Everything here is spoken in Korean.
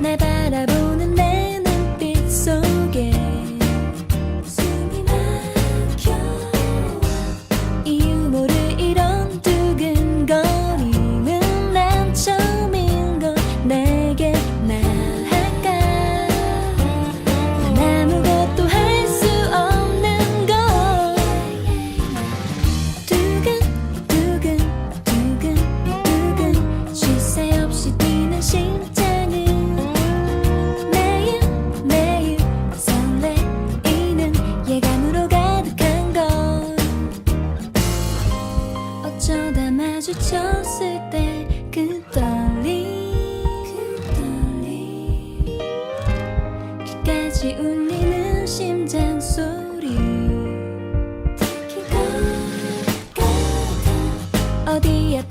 내 바라보는 내 눈. 마주쳤을 때 그 떨림 그 떨림. 귀까지 울리는 심장 소리. 어디에